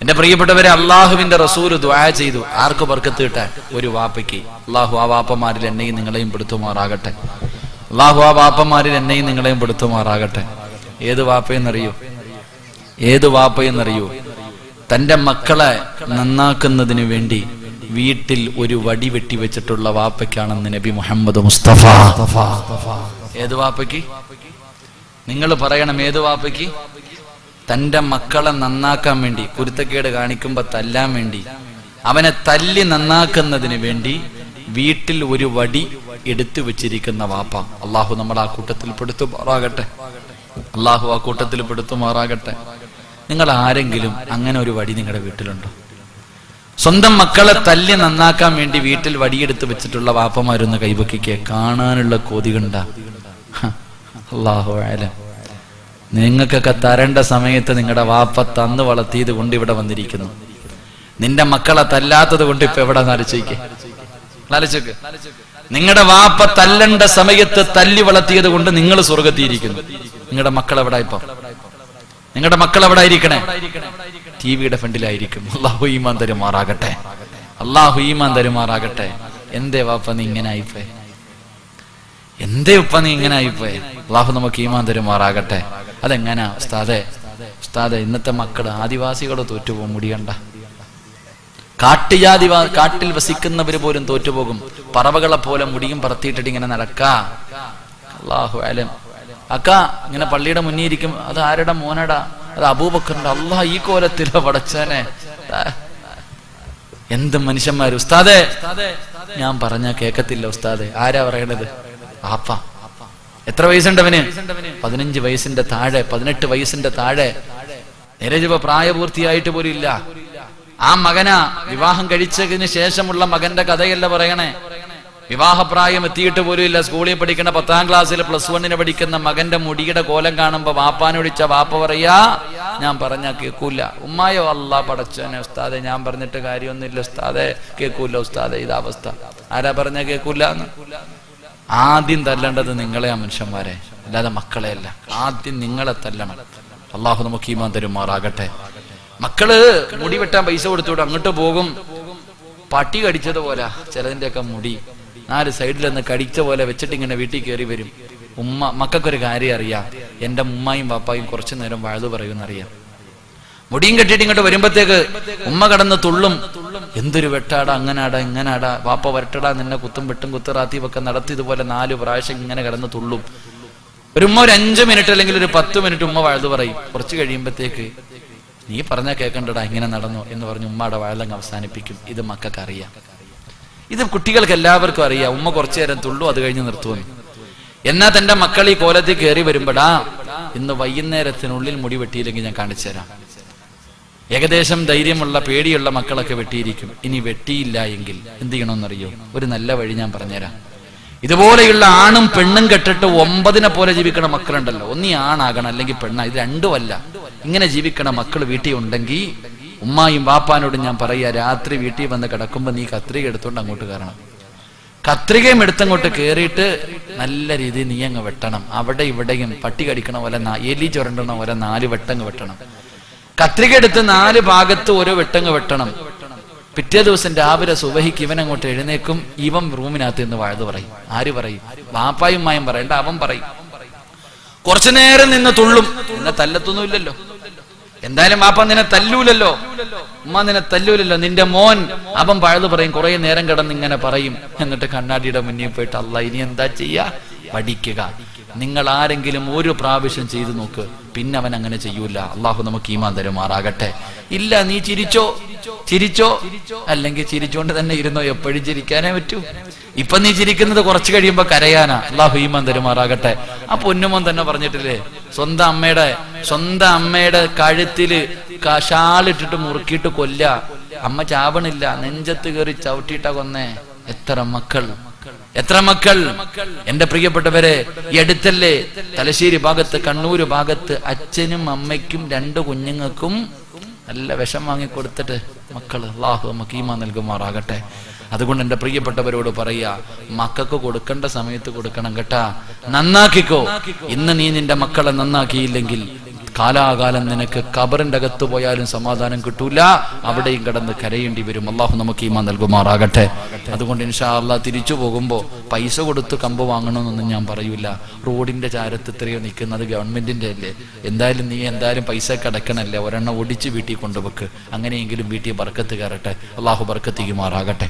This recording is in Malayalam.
എന്റെ പ്രിയപ്പെട്ടവരെ അള്ളാഹുവിന്റെ റസൂൽ ദ്വാ ചെയ്തു. ആർക്ക് ബർക്കത്ത് കിട്ടാൻ? ഒരു വാപ്പയ്ക്ക്. അള്ളാഹു ആ വാപ്പമാരിൽ എന്നെയും നിങ്ങളെയും പെടുത്തുമാറാകട്ടെ. അള്ളാഹു ആ വാപ്പമാരിൽ എന്നെയും നിങ്ങളെയും പെടുത്തുമാറാകട്ടെ. ഏത് വാപ്പയെന്നറിയോ? ഏത് വാപ്പയെന്നറിയോ? തന്റെ മക്കളെ നന്നാക്കുന്നതിന് വേണ്ടി വീട്ടിൽ ഒരു വടി വെട്ടി വെച്ചിട്ടുള്ള വാപ്പയ്ക്കാണെന്ന് നബി മുഹമ്മദ് മുസ്തഫ. ഏത് വാപ്പയ്ക്ക്? നിങ്ങൾ പറയണം ഏത് വാപ്പയ്ക്ക്? തന്റെ മക്കളെ നന്നാക്കാൻ വേണ്ടി കുരുത്തക്കേട് കാണിക്കുമ്പോ തല്ലാൻ വേണ്ടി അവനെ തല്ലി നന്നാക്കുന്നതിന് വേണ്ടി വീട്ടിൽ ഒരു വടി എടുത്തു വെച്ചിരിക്കുന്ന വാപ്പ. അള്ളാഹു നമ്മൾ ആ കൂട്ടത്തിൽ പെടുത്തുമാറാകട്ടെ. അള്ളാഹു ആ കൂട്ടത്തിൽ പെടുത്തുമാറാകട്ടെ. നിങ്ങൾ ആരെങ്കിലും അങ്ങനെ ഒരു വടി നിങ്ങളുടെ വീട്ടിലുണ്ടോ? സ്വന്തം മക്കളെ തല്ലി നന്നാക്കാൻ വേണ്ടി വീട്ടിൽ വടിയെടുത്ത് വെച്ചിട്ടുള്ള വാപ്പമാരൊന്ന് കൈവക്കിക്ക്. കാണാനുള്ള കൊതി കണ്ട. അള്ളാഹു ആലം നിങ്ങൾക്കൊക്കെ തരേണ്ട സമയത്ത് നിങ്ങളുടെ വാപ്പ തന്നു വളർത്തിയത് കൊണ്ട് ഇവിടെ വന്നിരിക്കുന്നു. നിന്റെ മക്കളെ തല്ലാത്തത് കൊണ്ട് ഇപ്പൊ എവിടെ ആലോചിക്കേ? നിങ്ങളുടെ വാപ്പ തല്ലണ്ട സമയത്ത് തല്ലി വളർത്തിയത് കൊണ്ട് നിങ്ങൾ സ്വർഗത്തിയിരിക്കുന്നു നിങ്ങളുടെ മക്കൾ എവിടെ ഇപ്പൊ? നിങ്ങളുടെ മക്കൾ എവിടെ ആയിരിക്കണേ ടി വിയുടെ ഫ്രണ്ടിലായിരിക്കും. അള്ളാഹു ഈമാൻ തരുമാറാകട്ടെ. അള്ളാഹു ഈമാൻ തരുമാറാകട്ടെ. എന്തേ വാപ്പ നീ ഇങ്ങനെ ആയിപ്പോയെ? എന്തേ ഉപ്പ നീ ഇങ്ങനെ ആയിപ്പോയെ? അള്ളാഹു നമുക്ക് ഈമാൻ തരുമാറാകട്ടെ. അതെങ്ങനാ ഉസ്താദെ? ഉസ്താദെ ഇന്നത്തെ മക്കൾ ആദിവാസികൾ തോറ്റുപോകും മുടിയണ്ട കാട്ടുജാതി കാട്ടിൽ വസിക്കുന്നവര് പോലും തോറ്റുപോകും. പറവകളെ പോലെ മുടിയും പറത്തിയിട്ടിട്ട് ഇങ്ങനെ നടക്കാ. അള്ളാഹു അലം. അക്ക ഇങ്ങനെ പള്ളിയുടെ മുന്നിൽ ഇരിക്കും അത് ആരുടെ മോനടാ? അത് അബൂബക്കറിന്റെ അള്ളാഹ് ഈ കോലത്തിലോ പടച്ചനെ എന്ത് മനുഷ്യന്മാര്. ഉസ്താദെ ഞാൻ പറഞ്ഞ കേക്കത്തില്ല ഉസ്താദെ. ആരാ പറയണത്? ആപ്പ. എത്ര വയസ്സുണ്ടവന് പതിനഞ്ച് വയസ്സിന്റെ താഴെ പതിനെട്ട് വയസ്സിന്റെ താഴെ. നിരജീവ പ്രായപൂർത്തിയായിട്ട് പോലും ഇല്ല ആ മകനാ വിവാഹം കഴിച്ചതിന് ശേഷമുള്ള മകന്റെ കഥയല്ല പറയണേ. വിവാഹപ്രായം എത്തിയിട്ട് പോലും ഇല്ല സ്കൂളിൽ പഠിക്കുന്ന പത്താം ക്ലാസ്സിൽ പ്ലസ് വണ്ണിന് പഠിക്കുന്ന മകന്റെ മുടിയുടെ കോലം കാണുമ്പോ വാപ്പാനൊടിച്ച വാപ്പ പറയാ ഞാൻ പറഞ്ഞ കേൾക്കൂല ഉമ്മായോ അല്ല പടച്ചോനെ ഉസ്താദെ ഞാൻ പറഞ്ഞിട്ട് കാര്യമൊന്നുമില്ല ഉസ്താദെ. കേൾക്കൂല ഉസ്താദെ ഇതാ അവസ്ഥ. ആരാ പറഞ്ഞ കേൾക്കൂല എന്ന്? ആദ്യം തല്ലേണ്ടത് നിങ്ങളെ ആ മനുഷ്യന്മാരെ. അല്ലാതെ മക്കളെയല്ല ആദ്യം നിങ്ങളെ തല്ലണം. അള്ളാഹു നമുക്ക് ഈമാൻ തരുമാറാകട്ടെ. മക്കൾ മുടി വെട്ടാൻ പൈസ കൊടുത്തുവിടും അങ്ങോട്ട് പോകും. പട്ടി കടിച്ചത് കടിച്ചതുപോലെ ചിലതിന്റെയൊക്കെ മുടി. നാല് സൈഡിൽ നിന്ന് കടിച്ച പോലെ വെച്ചിട്ട് ഇങ്ങനെ വീട്ടിൽ കയറി വരും. ഉമ്മ മക്കൾക്കൊരു കാര്യം അറിയാം. എന്റെ ഉമ്മായും പാപ്പായും കുറച്ചു നേരം വഴുതു പറയുമെന്നറിയാം. മുടിയും കെട്ടിയിട്ട് ഇങ്ങോട്ട് വരുമ്പത്തേക്ക് ഉമ്മ കടന്ന് തുള്ളും. എന്തൊരു വെട്ടാടാ അങ്ങനാടാ ഇങ്ങനാടാ വാപ്പ വരട്ടടാ നിന്നെ കുത്തും വെട്ടും കുത്തുറാത്തി ഒക്കെ നടത്തി ഇതുപോലെ നാല് പ്രാവശ്യം ഇങ്ങനെ കടന്ന് തുള്ളും. ഒരു ഉമ്മ ഒരു അഞ്ചു മിനിറ്റ് അല്ലെങ്കിൽ ഒരു പത്ത് മിനിറ്റ് ഉമ്മ വാഴ്ത് പറയും. കുറച്ച് കഴിയുമ്പത്തേക്ക് നീ പറഞ്ഞാൽ കേൾക്കണ്ടടാ ഇങ്ങനെ നടന്നു എന്ന് പറഞ്ഞ് ഉമ്മയുടെ വാഴലങ്ങ് അവസാനിപ്പിക്കും. ഇത് മക്കൾക്ക് അറിയാം. ഇത് കുട്ടികൾക്ക് എല്ലാവർക്കും അറിയാം. ഉമ്മ കുറച്ചു നേരം തുള്ളു അത് കഴിഞ്ഞ് നിർത്തുമെന്ന് എന്നാ തന്റെ മക്കൾ ഈ കോലത്തിൽ കയറി വരുമ്പോടാ ഇന്ന് വൈകുന്നേരത്തിനുള്ളിൽ മുടി വെട്ടിയില്ലെങ്കിൽ ഞാൻ കാണിച്ചു തരാം ഏകദേശം ധൈര്യമുള്ള പേടിയുള്ള മക്കളൊക്കെ വെട്ടിയിരിക്കും. ഇനി വെട്ടിയില്ല എങ്കിൽ എന്ത് ചെയ്യണമെന്നറിയോ? ഒരു നല്ല വഴി ഞാൻ പറഞ്ഞുതരാം. ഇതുപോലെയുള്ള ആണും പെണ്ണും കെട്ടിട്ട് ഒമ്പതിനെ പോലെ ജീവിക്കണ മക്കളുണ്ടല്ലോ. ഒന്നീ ആണാകണം അല്ലെങ്കിൽ പെണ്ണാ ഇത് രണ്ടുമല്ല. ഇങ്ങനെ ജീവിക്കണ മക്കൾ വീട്ടിൽ ഉണ്ടെങ്കിൽ ഉമ്മായും വാപ്പാനോടും ഞാൻ പറയുക രാത്രി വീട്ടിൽ വന്ന് കിടക്കുമ്പോൾ നീ കത്രിക എടുത്തോണ്ട് അങ്ങോട്ട് കയറണം. കത്രികയും എടുത്തങ്ങോട്ട് കയറിയിട്ട് നല്ല രീതിയിൽ നീ അങ്ങ് വെട്ടണം. അവിടെ ഇവിടെയും പട്ടി കടിക്കണ പോലെ എലി ചുരണ്ടണ പോലെ നാല് വെട്ടങ്ങ് വെട്ടണം. കത്രിക എടുത്ത് നാല് ഭാഗത്ത് ഓരോ വെട്ടങ്ങ് വെട്ടണം. പിറ്റേ ദിവസം രാവിലെ സുബഹിക്ക് ഇവൻ അങ്ങോട്ട് എഴുന്നേക്കും ഇവൻ റൂമിനകത്ത് നിന്ന് വാഴ്ത് പറയും. ആര് പറയും? വാപ്പായും മായും പറയണ്ട അവൻ പറയും. കുറച്ചു നേരം നിന്ന് തുള്ളും. നിന്നെ തല്ലത്തൊന്നുമില്ലല്ലോ. എന്തായാലും വാപ്പ നിന്നെ തല്ലൂലല്ലോ. ഉമ്മ നിന്നെ തല്ലൂലല്ലോ. നിന്റെ മോൻ അവൻ പഴുതു പറയും. കുറെ നേരം കിടന്ന് ഇങ്ങനെ പറയും. എന്നിട്ട് കണ്ണാടിയുടെ മുന്നിൽ പോയിട്ട് അല്ല ഇനി എന്താ ചെയ്യാ? പഠിക്കുക. നിങ്ങൾ ആരെങ്കിലും ഒരു പ്രാവശ്യം ചെയ്തു നോക്ക്. പിന്നെ അവൻ അങ്ങനെ ചെയ്യൂല. അള്ളാഹു നമുക്ക് ഈമാൻ തരുമാറാകട്ടെ. ഇല്ല നീ ചിരിച്ചോ? ചിരിച്ചോ? അല്ലെങ്കിൽ ചിരിച്ചോണ്ട് തന്നെ ഇരുന്നോ? എപ്പോഴും ചിരിക്കാനേ പറ്റൂ. ഇപ്പൊ നീ ചിരിക്കുന്നത് കുറച്ച് കഴിയുമ്പോ കരയാനാ. അള്ളാഹു ഈമാൻ തരുമാറാകട്ടെ. ആ പൊന്നുമോൻ തന്നെ പറഞ്ഞിട്ടില്ലേ സ്വന്തം അമ്മയുടെ സ്വന്തം അമ്മയുടെ കഴുത്തിൽ കഷാളിട്ടിട്ട് ഷാളിട്ടിട്ട് മുറുക്കിയിട്ട് കൊല്ല അമ്മ ചാവണില്ല. നെഞ്ചത്ത് കയറി ചവിട്ടിയിട്ട കൊന്നേ. എത്ര മക്കൾ. എത്ര മക്കൾ? എന്റെ പ്രിയപ്പെട്ടവരെ ഈ അടുത്തല്ലേ തലശ്ശേരി ഭാഗത്ത് കണ്ണൂര് ഭാഗത്ത് അച്ഛനും അമ്മയ്ക്കും രണ്ട് കുഞ്ഞുങ്ങൾക്കും നല്ല വിഷം വാങ്ങി കൊടുത്തിട്ട് മക്കൾ അള്ളാഹു നമുക്ക് ഈമാ നൽകുമാറാകട്ടെ. അതുകൊണ്ട് എന്റെ പ്രിയപ്പെട്ടവരോട് പറയാ മക്കൾക്ക് കൊടുക്കേണ്ട സമയത്ത് കൊടുക്കണം കേട്ടാ. നന്നാക്കിക്കോ. ഇന്ന് നീ നിന്റെ മക്കളെ നന്നാക്കിയില്ലെങ്കിൽ കാലാകാലം നിനക്ക് കബറിന്റെ അകത്ത് പോയാലും സമാധാനം കിട്ടൂല. അവിടെയും കിടന്ന് കരയേണ്ടി വരും. അള്ളാഹു നമുക്ക് ഈമാ നൽകുമാറാകട്ടെ. അതുകൊണ്ട് ഇൻഷാ അള്ളാഹ് തിരിച്ചു പോകുമ്പോൾ പൈസ കൊടുത്ത് കമ്പ് വാങ്ങണമെന്നൊന്നും ഞാൻ പറയൂല. റോഡിന്റെ ചാരത്ത് ഇത്രയോ നിൽക്കുന്നത് ഗവൺമെന്റിന്റെ അല്ലേ? എന്തായാലും നീ എന്തായാലും പൈസ കിടക്കണല്ലേ? ഒരെണ്ണം ഒടിച്ച് വീട്ടിൽ കൊണ്ടുവെക്ക്. അങ്ങനെയെങ്കിലും വീട്ടിൽ ബർക്കത്ത് കയറട്ടെ. അള്ളാഹു ബർക്കത്തിക്കുമാറാകട്ടെ